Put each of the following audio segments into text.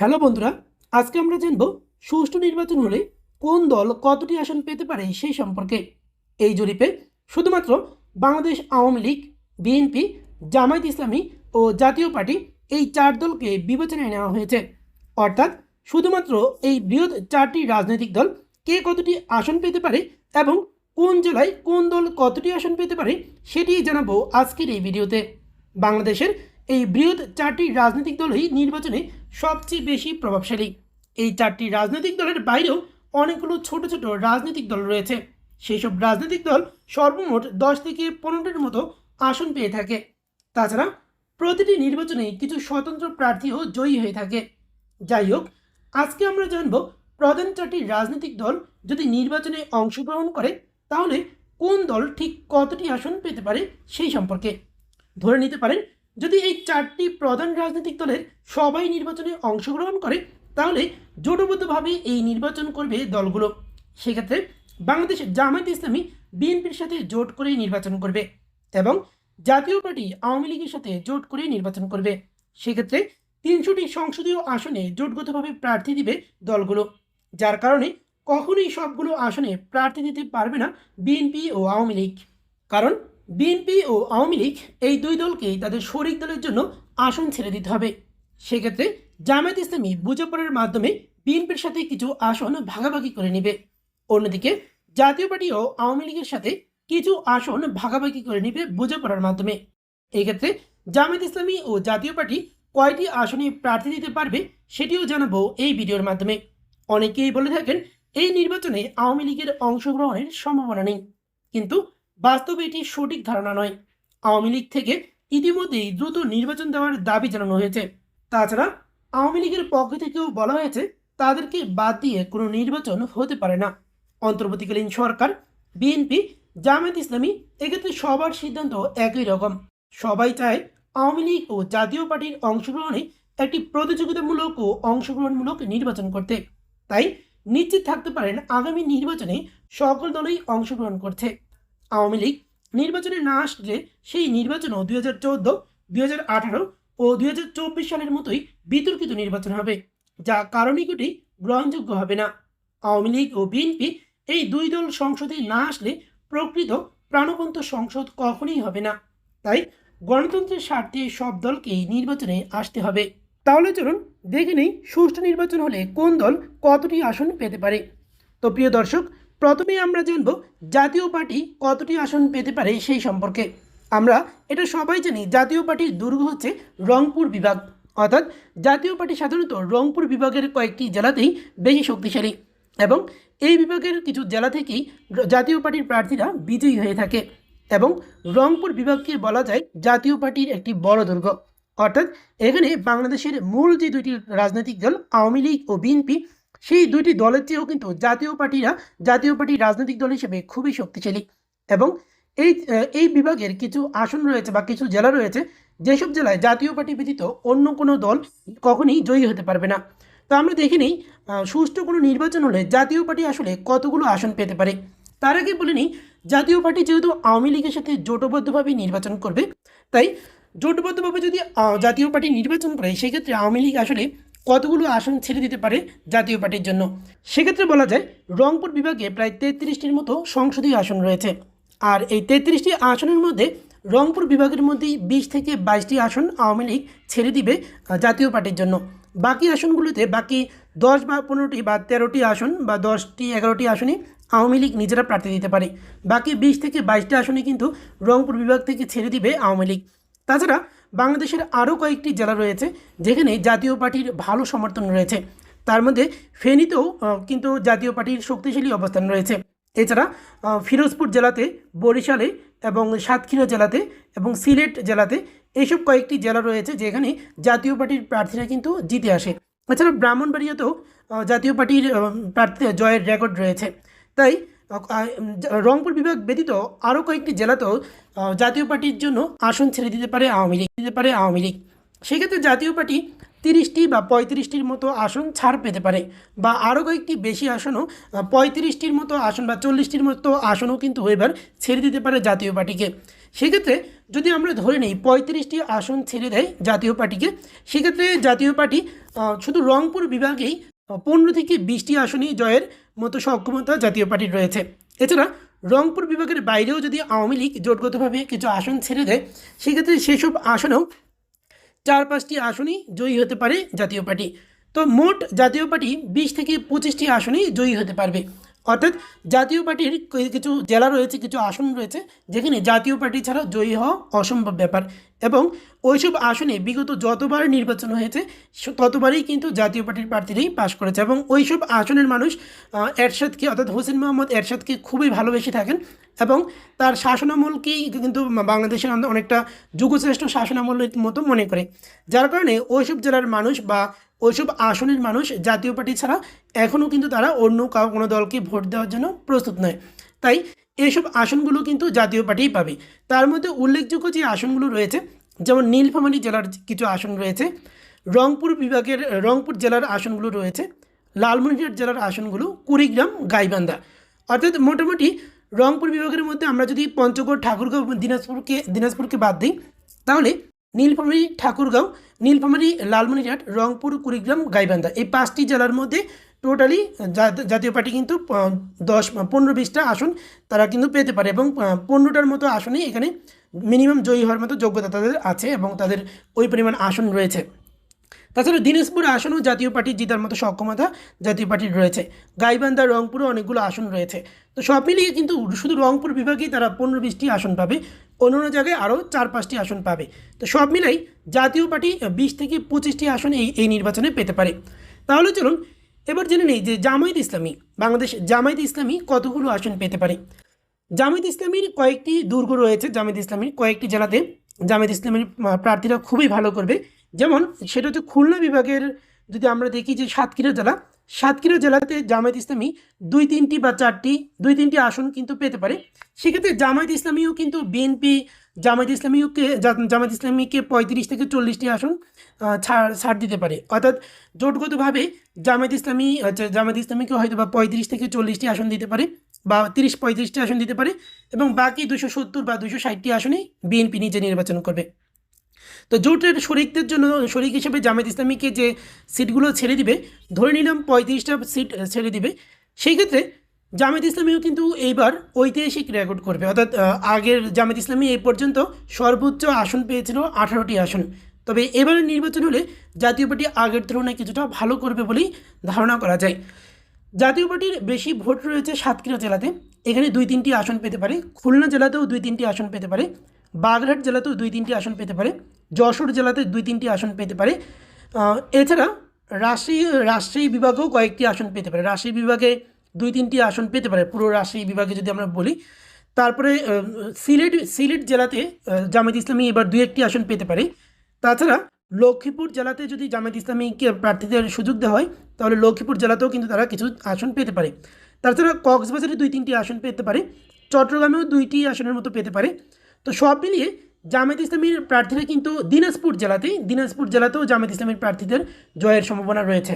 Hello বন্ধুরা, আজকে আমরা জানব সুষ্ঠু নির্বাচন হলে কোন দল কতটি আসন পেতে পারে সেই সম্পর্কে। এই জরিপে শুধুমাত্র বাংলাদেশ আওয়ামী লীগ, বিএনপি, জামায়াত ইসলামী ও জাতীয় পার্টি এই চার দলকে বিবেচনায় নেওয়া হয়েছে। অর্থাৎ শুধুমাত্র এই বৃহৎ চারটি রাজনৈতিক দল কে কতটি আসন পেতে পারে এবং কোন জেলায় কোন দল কতটি আসন পেতে পারে সেটি জানাব আজকের এই ভিডিওতে। বাংলাদেশের এই বৃহৎ চারটি রাজনৈতিক দলই নির্বাচনে সবচেয়ে বেশি প্রভাবশালী। এই চারটি রাজনৈতিক দলের বাইরেও অনেকগুলো ছোট ছোট রাজনৈতিক দল রয়েছে। সেই সব রাজনৈতিক দল সর্বমোট দশ থেকে পনেরোটির মতো আসন পেয়ে থাকে। তাছাড়া প্রতিটি নির্বাচনে কিছু স্বতন্ত্র প্রার্থীও জয়ী হয়ে থাকে। যাই হোক, আজকে আমরা জানব প্রধান চারটি রাজনৈতিক দল যদি নির্বাচনে অংশগ্রহণ করে, তাহলে কোন দল ঠিক কতটি আসন পেতে পারে সেই সম্পর্কে। ধরে নিতে পারেন যদি এই চারটি প্রধান রাজনৈতিক দলের সবাই নির্বাচনে অংশগ্রহণ করে, তাহলে জোটবদ্ধভাবে এই নির্বাচন করবে দলগুলো। সেক্ষেত্রে বাংলাদেশ জামায়াত ইসলামী বিএনপির সাথে জোট করেই নির্বাচন করবে এবং জাতীয় পার্টি আওয়ামী লীগের সাথে জোট করে নির্বাচন করবে। সেক্ষেত্রে তিনশোটি সংসদীয় আসনে জোটগতভাবে প্রার্থী দিবে দলগুলো, যার কারণে কখনোই সবগুলো আসনে প্রার্থী দিতে পারবে না বিএনপি ও আওয়ামী লীগ। কারণ বিএনপি ও আওয়ামী লীগ এই দুই দলকেই তাদের শরিক দলের জন্য আসন ছেড়ে দিতে হবে। সেক্ষেত্রে জামায়াত ইসলামী বোঝাপড়ার মাধ্যমে বিএনপির সাথে কিছু আসন ভাগাভাগি করে নেবে। অন্যদিকে জাতীয় পার্টি ও আওয়ামী লীগের সাথে কিছু আসন ভাগাভাগি করে নেবে বোঝাপড়ার মাধ্যমে। এক্ষেত্রে ক্ষেত্রে জামায়াত ইসলামী ও জাতীয় পার্টি কয়টি আসনে প্রার্থী দিতে পারবে সেটিও জানাব এই ভিডিওর মাধ্যমে। অনেকেই বলে থাকেন, এই নির্বাচনে আওয়ামী লীগের অংশগ্রহণের সম্ভাবনা নেই। কিন্তু বাস্তবে এটি সঠিক ধারণা নয়। আওয়ামী লীগ থেকে ইতিমধ্যেই দ্রুত নির্বাচন দেওয়ার দাবি জানানো হয়েছে। তাছাড়া আওয়ামী লীগের পক্ষ থেকেও বলা হয়েছে, তাদেরকে বাদ দিয়ে কোনো নির্বাচন হতে পারে না। অন্তর্বর্তীকালীন সরকার, বিএনপি, জামায়াত ইসলামী এক্ষেত্রে সবার সিদ্ধান্ত একই রকম। সবাই চায় আওয়ামী লীগ ও জাতীয় পার্টির অংশগ্রহণে একটি প্রতিযোগিতামূলক ও অংশগ্রহণমূলক নির্বাচন করতে। তাই নিশ্চিত থাকতে পারেন আগামী নির্বাচনে সকল দলই অংশগ্রহণ করছে। আওয়ামী লীগ নির্বাচনে না আসলে সেই নির্বাচনও দুই হাজার চোদ্দ, দুই হাজার আঠারো ও দুই হাজার চব্বিশ সালের মতোই বিতর্কিত নির্বাচন হবে, যা কারণিকটি গ্রহণযোগ্য হবে না। আওয়ামী লীগ ও বিএনপি এই দুই দল সংসদে না আসলে প্রকৃত প্রাণবন্ত সংসদ কখনোই হবে না। তাই গণতন্ত্রের স্বার্থে সব দলকেই নির্বাচনে আসতে হবে। তাহলে চলুন দেখে নেই সুষ্ঠু নির্বাচন হলে কোন দল কতটি আসন পেতে পারে। তো প্রিয় দর্শক প্রথমে আমরা জানব জাতীয় পার্টি কতটি আসন পেতে পারে সেই সম্পর্কে। আমরা এটা সবাই জানি জাতীয় পার্টির দুর্গ হচ্ছে রংপুর বিভাগ। অর্থাৎ জাতীয় পার্টি সাধারণত রংপুর বিভাগের কয়েকটি জেলাতেই বেশি শক্তিশালী এবং এই বিভাগের কিছু জেলা থেকেই জাতীয় পার্টির প্রার্থীরা বিজয়ী হয়ে থাকে এবং রংপুর বিভাগকে বলা যায় জাতীয় পার্টির একটি বড় দুর্গ। অর্থাৎ এখানে বাংলাদেশের মূল যে দুইটি রাজনৈতিক দল, আওয়ামী লীগ ও বিএনপি সেই দুইটি দলের চেয়েও কিন্তু জাতীয় পার্টিরা, জাতীয় পার্টি রাজনৈতিক দল হিসেবে খুবই শক্তিশালী। এবং এই এই বিভাগের কিছু আসন রয়েছে বা কিছু জেলা রয়েছে, যেসব জেলায় জাতীয় পার্টি ব্যতীত অন্য কোনো দল কখনই জয়ী হতে পারবে না। তো আমরা দেখে নিই সুষ্ঠু কোনো নির্বাচন হলে জাতীয় পার্টি আসলে কতগুলো আসন পেতে পারে? তার আগে বলে নিই, জাতীয় পার্টি যেহেতু আওয়ামী লীগের সাথে জোটবদ্ধভাবে নির্বাচন করবে, তাই জোটবদ্ধভাবে যদি জাতীয় পার্টি নির্বাচন করে, সেক্ষেত্রে আওয়ামী লীগ আসলে কতগুলো আসন ছেড়ে দিতে পারে জাতীয় পার্টির জন্য? সেক্ষেত্রে বলা যায়, রংপুর বিভাগে প্রায় তেত্রিশটির মতো সংসদীয় আসন রয়েছে। আর এই তেত্রিশটি আসনের মধ্যে রংপুর বিভাগের মধ্যেই বিশ থেকে বাইশটি আসন আওয়ামী লীগ ছেড়ে দিবে জাতীয় পার্টির জন্য। বাকি আসনগুলোতে বাকি দশ বা পনেরোটি বা তেরোটি আসন বা দশটি, এগারোটি আসনে আওয়ামী লীগ নিজেরা প্রার্থী দিতে পারে। বাকি বিশ থেকে বাইশটি আসনে কিন্তু রংপুর বিভাগ থেকে ছেড়ে দিবে আওয়ামী লীগ। তাছাড়া বাংলাদেশের আরও কয়েকটি জেলা রয়েছে যেখানে জাতীয় পার্টির ভালো সমর্থন রয়েছে। তার মধ্যে ফেনীতেও কিন্তু জাতীয় পার্টির শক্তিশালী অবস্থান রয়েছে। এছাড়া ফিরোজপুর জেলাতে বরিশালে এবং সাতক্ষীরা জেলাতে এবং সিলেট জেলাতে এইসব কয়েকটি জেলা রয়েছে যেখানে জাতীয় পার্টির প্রার্থীরা কিন্তু জিতে আসে। এছাড়া ব্রাহ্মণবাড়িয়াতেও জাতীয় পার্টির আহ, প্রার্থী জয়ের রেকর্ড রয়েছে। তাই রংপুর বিভাগ ব্যতীত আরও কয়েকটি জেলাতেও জাতীয় পার্টির জন্য আসন ছেড়ে দিতে পারে আওয়ামী লীগ। দিতে পারে আওয়ামী লীগ। সেক্ষেত্রে জাতীয় পার্টি তিরিশটি বা পঁয়ত্রিশটির মতো আসন ছাড় পেতে পারে বা আরও কয়েকটি বেশি আসনও পঁয়ত্রিশটির মতো আসন বা চল্লিশটির মতো আসনও কিন্তু এবার ছেড়ে দিতে পারে জাতীয় পার্টিকে। সেক্ষেত্রে যদি আমরা ধরে নিই পঁয়ত্রিশটি আসন ছেড়ে দেয় জাতীয় পার্টিকে, সেক্ষেত্রে জাতীয় পার্টি শুধু রংপুর বিভাগেই পনেরো থেকে বিশটি আসনে জয়ের মতো সক্ষমতা জাতীয় পার্টির রয়েছে। এছাড়া রংপুর বিভাগের বাইরেও যদি আওয়ামী লীগ জোটগতভাবে কিছু আসন ছেড়ে দেয়, সেক্ষেত্রে সেসব আসনেও চার পাঁচটি আসনই জয়ী হতে পারে জাতীয় পার্টি। তো মোট জাতীয় পার্টি বিশ থেকে পঁচিশটি আসনেই জয়ী হতে পারবে। অর্থাৎ জাতীয় পার্টির কিছু জেলা রয়েছে, কিছু আসন রয়েছে, যেখানে জাতীয় পার্টি ছাড়া জয়ী হওয়া অসম্ভব ব্যাপার। এবং ওইসব আসনে বিগত যতবার নির্বাচন হয়েছে ততবারই কিন্তু জাতীয় পার্টির প্রার্থীরাই পাশ করেছে। এবং ওইসব আসনের মানুষ এরশাদকে, অর্থাৎ হোসেন মোহাম্মদ এরশাদকে খুবই ভালোবেসে থাকেন। এবং তার শাসনামলকেই কিন্তু বাংলাদেশের অনেকটা যুগশ্রেষ্ঠ শাসনামলের মতো মনে করে। যার কারণে ওইসব জেলার মানুষ বা ওইসব আসনের মানুষ জাতীয় পার্টি ছাড়া এখনও কিন্তু তারা অন্য কোনো দলকে ভোট দেওয়ার জন্য প্রস্তুত নয়। তাই এইসব আসনগুলো কিন্তু জাতীয় পার্টিই পাবে। তার মধ্যে উল্লেখযোগ্য যে আসনগুলো রয়েছে, যেমন নীলফামারী জেলার কিছু আসন রয়েছে, রংপুর বিভাগের, রংপুর জেলার আসনগুলো রয়েছে, লালমনিরহাট জেলার আসনগুলো, কুড়িগ্রাম, গাইবান্ধা। অর্থাৎ মোটামুটি রংপুর বিভাগের মধ্যে আমরা যদি পঞ্চগড়, ঠাকুরগাঁও, দিনাজপুরকে দিনাজপুরকে বাদ দিই, তাহলে নীলফামারী ঠাকুরগাঁও, নীলফামারী লালমনিরহাট, রংপুর, কুড়িগ্রাম, গাইবান্ধা। এই পাঁচটি জেলার মধ্যে টোটালি জাতীয় পার্টি কিন্তু দশ, পনেরো বিশটা আসন তারা কিন্তু পেতে পারে এবং পনেরোটার মতো আসনেই এখানে মিনিমাম জয়ী হওয়ার মতো যোগ্যতা তাদের আছে এবং তাদের ওই পরিমাণ আসন রয়েছে। তাছাড়া দিনাজপুর আসনও জাতীয় পার্টি জেতার মতো সক্ষমতা জাতীয় পার্টির রয়েছে। গাইবান্ধা, রংপুরও অনেকগুলো আসন রয়েছে। তো সব মিলিয়ে কিন্তু শুধু রংপুর বিভাগেই তারা পনেরো বিশটি আসন পাবে। অন্য অন্য জায়গায় আরও চার পাঁচটি আসন পাবে। তো সব মিলাই জাতীয় পার্টি বিশ থেকে পঁচিশটি আসন এই এই নির্বাচনে পেতে পারে। তাহলে চলুন, এবার জেনে নেই যে জামায়াত ইসলামী, বাংলাদেশ জামায়াত ইসলামী কতগুলো আসন পেতে পারে। জামায়াত ইসলামীর কয়েকটি দুর্গ রয়েছে, জামায়াত ইসলামীর কয়েকটি জেলাতে। জামায়াত ইসলামীর প্রার্থীরা খুবই ভালো করবে। যেমন, সেটা হচ্ছে খুলনা বিভাগের যদি আমরা দেখি যে সাতক্ষীরা জেলা সাতক্ষীরা জেলাতে জামায়াত ইসলামী দুই তিনটি বা চারটি দুই তিনটি আসন কিন্তু পেতে পারে। সেক্ষেত্রে জামায়াত ইসলামীও কিন্তু বিএনপি জামায়াত ইসলামীকে জামায়াত ইসলামীকে পঁয়ত্রিশ থেকে চল্লিশটি আসন ছাড় ছাড় দিতে পারে। অর্থাৎ জোটগতভাবে জামায়াত ইসলামী আচ্ছা, জামায়াত ইসলামীকে হয়তো বা পঁয়ত্রিশ থেকে চল্লিশটি আসন দিতে পারে বা তিরিশ পঁয়ত্রিশটি আসন দিতে পারে এবং বাকি দুশো সত্তর বা দুশো ষাটটি আসনে বিএনপি নিজে নির্বাচন করবে। তো জোটের শরিকদের জন্য, শরিক হিসেবে জামায়াত ইসলামীকে যে সিটগুলো ছেড়ে দিবে, ধরে নিলাম পঁয়ত্রিশটা সিট ছেড়ে দিবে, সেই ক্ষেত্রে জামায়াত ইসলামীও কিন্তু এইবার ঐতিহাসিক রেকর্ড করবে। অর্থাৎ আগের জামায়াত ইসলামী এই পর্যন্ত সর্বোচ্চ আসন পেয়েছিল আঠারোটি আসন। তবে এবারের নির্বাচন হলে জাতীয় পার্টি আগের তুলনায় কিছুটা ভালো করবে বলেই ধারণা করা যায়। জাতীয় পার্টির বেশি ভোট রয়েছে সাতক্ষীরা জেলাতে। এখানে দুই তিনটি আসন পেতে পারে। খুলনা জেলাতেও দুই তিনটি আসন পেতে পারে। বাগেরহাট জেলাতেও দুই তিনটি আসন পেতে পারে। যশোর জেলাতে দুই তিনটি আসন পেতে পারে। এছাড়া রাজশাহী রাজশাহী বিভাগেও কয়েকটি আসন পেতে পারে। রাজশাহী বিভাগে দুই তিনটি আসন পেতে পারে। পুরো রাজশাহী বিভাগে যদি আমরা বলি তারপরে সিলেট সিলেট জেলাতে আহ, জামায়াত ইসলামী এবার দুই একটি আসন পেতে পারে। তাছাড়া লক্ষ্মীপুর জেলাতে যদি জামায়াত ইসলামীকে প্রার্থীদের সুযোগ দেওয়া হয় তাহলে লক্ষ্মীপুর জেলাতেও কিন্তু তারা কিছু আসন পেতে পারে। তাছাড়া কক্সবাজারে দুই তিনটি আসন পেতে পারে। চট্টগ্রামেও দুইটি আসনের মতো পেতে পারে। তো সব মিলিয়ে জামায়াত ইসলামীর প্রার্থীরা কিন্তু দিনাজপুর জেলাতেই, দিনাজপুর জেলাতেও জামায়াত ইসলামীর প্রার্থীদের জয়ের সম্ভাবনা রয়েছে।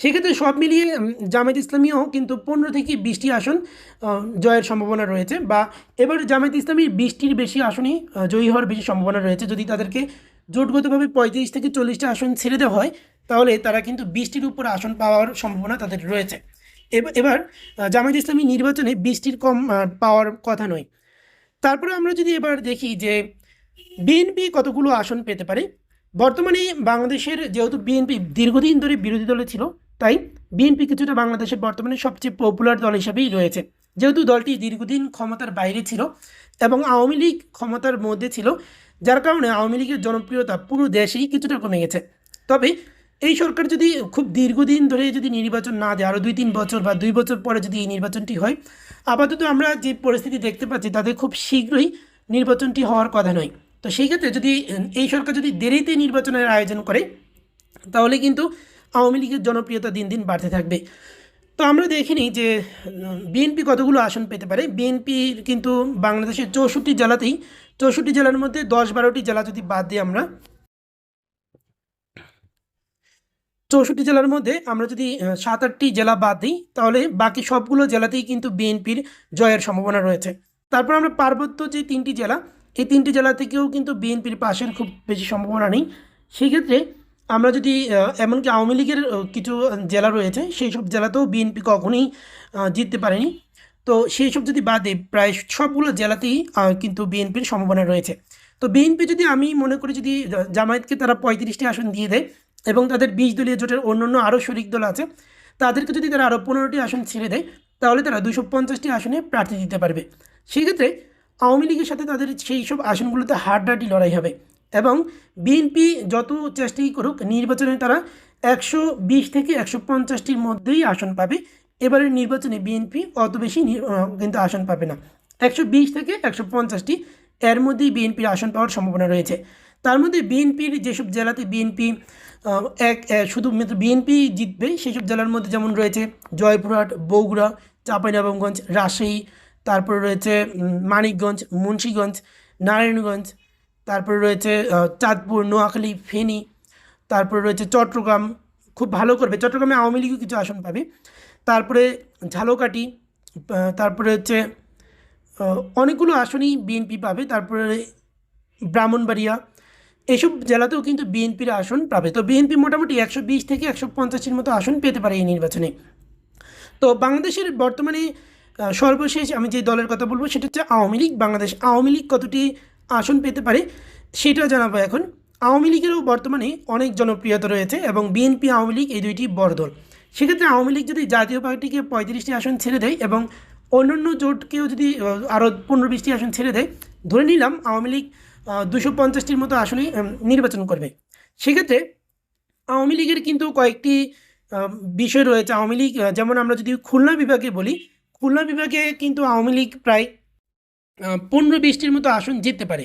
সেক্ষেত্রে সব মিলিয়ে জামায়াত ইসলামীও কিন্তু পনেরো থেকে বিশটি আসন জয়ের সম্ভাবনা রয়েছে বা এবার জামায়াত ইসলামীর বিশটির বেশি আসনই জয়ী হওয়ার বেশি সম্ভাবনা রয়েছে। যদি তাদেরকে জোটগতভাবে পঁয়ত্রিশ থেকে চল্লিশটা আসন ছেড়ে দেওয়া হয়, তাহলে তারা কিন্তু বিশটির উপর আসন পাওয়ার সম্ভাবনা তাদের রয়েছে। এবার জামায়াত ইসলামী নির্বাচনে বিশটির কম পাওয়ার কথা নয়। তারপরে আমরা যদি এবার দেখি যে বিএনপি কতগুলো আসন পেতে পারে, বর্তমানে বাংলাদেশের যেহেতু বিএনপি দীর্ঘদিন ধরে বিরোধী দলে ছিল, তাই বিএনপি কিছুটা বাংলাদেশের বর্তমানে সবচেয়ে পপুলার দল হিসাবেই রয়েছে। যেহেতু দলটি দীর্ঘদিন ক্ষমতার বাইরে ছিল এবং আওয়ামী লীগ ক্ষমতার মধ্যে ছিল, যার কারণে আওয়ামী লীগের জনপ্রিয়তা পুরো দেশেই কিছুটা কমে গেছে। তবে এই সরকার যদি খুব দীর্ঘদিন ধরে যদি নির্বাচন না দেয় আরও দুই তিন বছর বা দুই বছর পরে যদি এই নির্বাচনটি হয় আপাতত আমরা যে পরিস্থিতি দেখতে পাচ্ছি, তাতে খুব শীঘ্রই নির্বাচনটি হওয়ার কথা নয়। তো সেই ক্ষেত্রে যদি, এই সরকার যদি দেরিতে নির্বাচনের আয়োজন করে, তাহলে কিন্তু আওয়ামী লীগের জনপ্রিয়তা দিন দিন বাড়তে থাকবে। তো আমরা দেখিনি যে, বিএনপি কতগুলো আসন পেতে পারে। বিএনপির কিন্তু বাংলাদেশের চৌষট্টি জেলাতেই, চৌষট্টি জেলার মধ্যে দশ বারোটি জেলা যদি বাদ দিই আমরা চৌষট্টি জেলার মধ্যে আমরা যদি সাত আটটি জেলা বাদ দিই, তাহলে বাকি সবগুলো জেলাতেই কিন্তু বিএনপির জয়ের সম্ভাবনা রয়েছে। তারপর আমরা পার্বত্য যে তিনটি জেলা, এই তিনটি জেলা থেকেও কিন্তু বিএনপির পাশের খুব বেশি সম্ভাবনা নেই। সেই ক্ষেত্রে আমরা যদি এমনকি আওয়ামী লীগের কিছু জেলা রয়েছে, সেই সব জেলাতেও বিএনপি কখনোই জিততে পারেনি। তো সেই সব যদি বাদে প্রায় সবগুলো জেলাতেই কিন্তু বিএনপির সম্ভাবনা রয়েছে। তো বিএনপি যদি আমি মনে করি যদি জামায়াতকে তারা পঁয়ত্রিশটি আসন দিয়ে দেয় এবং তাদের বিশ দলীয় জোটের অন্যান্য আরও শরিক দল আছে, তাদেরকে যদি তারা আরও পনেরোটি আসন ছেড়ে দেয়, তাহলে তারা দুশো পঞ্চাশটি আসনে প্রার্থী দিতে পারবে। সেক্ষেত্রে আওয়ামী লীগের সাথে তাদের সেই সব আসনগুলোতে হাড্ডাহাড্ডি লড়াই হবে এবং বিএনপি যত চেষ্টাই করুক, নির্বাচনে তারা একশো বিশ থেকে একশো পঞ্চাশটির মধ্যেই আসন পাবে। এবারের নির্বাচনে বিএনপি অত বেশি কিন্তু আসন পাবে না। একশো বিশ থেকে একশো পঞ্চাশটি এর মধ্যেই বিএনপির আসন পাওয়ার সম্ভাবনা রয়েছে। তার মধ্যে বিএনপির যেসব জেলাতে বিএনপি এক শুধুমাত্র বিএনপি জিতবে সেসব জেলার মধ্যে যেমন রয়েছে জয়পুরহাট বগুড়া চাঁপাইনবাবগঞ্জ রাজশাহী তারপরে রয়েছে মানিকগঞ্জ মুন্সীগঞ্জ নারায়ণগঞ্জ তারপরে রয়েছে চাঁদপুর নোয়াখালী ফেনী তারপরে রয়েছে চট্টগ্রাম খুব ভালো করবে। চট্টগ্রামে আওয়ামী লীগও কিছু আসন পাবে। তারপরে ঝালকাঠি আহ, তারপরে হচ্ছে অনেকগুলো আসনই বিএনপি পাবে। তারপরে ব্রাহ্মণবাড়িয়া এসব জেলাতেও কিন্তু বিএনপির আসন পাবে তো বিএনপি মোটামুটি একশো বিশ থেকে একশো পঞ্চাশের মতো আসন পেতে পারে এই নির্বাচনে। তো বাংলাদেশের বর্তমানে সর্বশেষ আমি যে দলের কথা বলব সেটা হচ্ছে আওয়ামী লীগ। বাংলাদেশ আওয়ামী লীগ কতটি আসন পেতে পারে সেটা জানাব এখন। আওয়ামী লীগেরও বর্তমানে অনেক জনপ্রিয়তা রয়েছে এবং বিএনপি আওয়ামী লীগ এই দুইটি বড় দল। সেক্ষেত্রে আওয়ামী লীগ যদি জাতীয় পার্টিকে পঁয়ত্রিশটি আসন ছেড়ে দেয় এবং অন্যান্য জোটকেও যদি আরও পনেরো বিশটি আসন ছেড়ে দেয়, ধরে নিলাম আওয়ামী লীগ দুশো পঞ্চাশটির মতো আসনে নির্বাচন করবে। সেক্ষেত্রে আওয়ামী লীগের কিন্তু কয়েকটি বিষয় রয়েছে। আওয়ামী লীগ যেমন আমরা যদি খুলনা বিভাগে বলি, খুলনা বিভাগে কিন্তু আওয়ামী লীগ প্রায় পনেরো বিশটির মতো আসন জিততে পারে।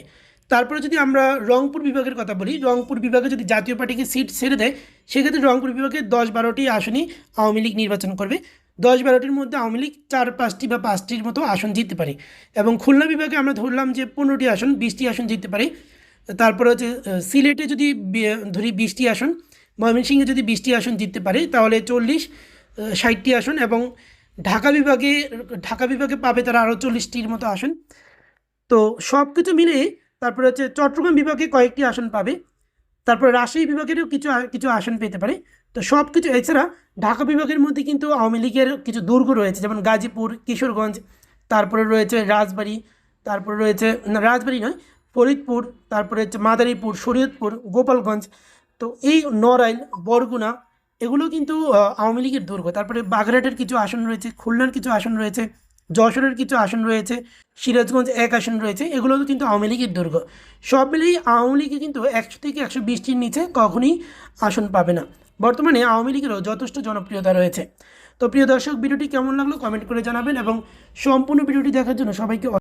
তারপরে যদি আমরা রংপুর বিভাগের কথা বলি, রংপুর বিভাগে যদি জাতীয় পার্টিকে সিট ছেড়ে দেয়, সেক্ষেত্রে রংপুর বিভাগে দশ বারোটি আসনই আওয়ামী লীগ নির্বাচন করবে। দশ বারোটির মধ্যে আওয়ামী লীগ চার, পাঁচটি বা পাঁচটির মতো আসন জিততে পারে। এবং খুলনা বিভাগে আমরা ধরলাম যে পনেরোটি আসন, বিশটি আসন জিততে পারে। তারপরে হচ্ছে সিলেটে যদি ধরি বিশটি আসন, ময়মনসিংহে যদি বিশটি আসন জিততে পারে, তাহলে চল্লিশ ষাটটি আসন এবং ঢাকা বিভাগে ঢাকা বিভাগে পাবে তারা আরও চল্লিশটির মতো আসন। তো সব কিছু মিলে তারপরে হচ্ছে, চট্টগ্রাম বিভাগে কয়েকটি আসন পাবে। তারপরে রাজশাহী বিভাগেরও কিছু কিছু আসন পেতে পারে। তো সব কিছু এছাড়া ঢাকা বিভাগের মধ্যে কিন্তু আওয়ামী লীগের কিছু দুর্গ রয়েছে, যেমন গাজীপুর, কিশোরগঞ্জ, তারপরে রয়েছে রাজবাড়ি, তারপরে রয়েছে রাজবাড়ি নয়, ফরিদপুর, তারপরে হচ্ছে মাদারীপুর, শরীয়তপুর, গোপালগঞ্জ, তো এই নড়াইল, বরগুনা, এগুলো কিন্তু আওয়ামী লীগের দুর্গ। তারপরে বাগেরহাটের কিছু আসন রয়েছে, খুলনার কিছু আসন রয়েছে, যশোরের কিছু আসন রয়েছে, সিরাজগঞ্জ এক আসন রয়েছে এগুলো কিন্তু আওয়ামী লীগের দুর্গ। সব মিলিয়ে আওয়ামী লীগে কিন্তু একশো থেকে একশো বিশটির নিচে কখনই আসন পাবে না। বর্তমানে আওয়ামী লীগেরও যথেষ্ট জনপ্রিয়তা রয়েছে। তো প্রিয় দর্শক, ভিডিওটি কেমন লাগল কমেন্ট করে জানাবেন এবং সম্পূর্ণ ভিডিওটি দেখার জন্য সবাইকে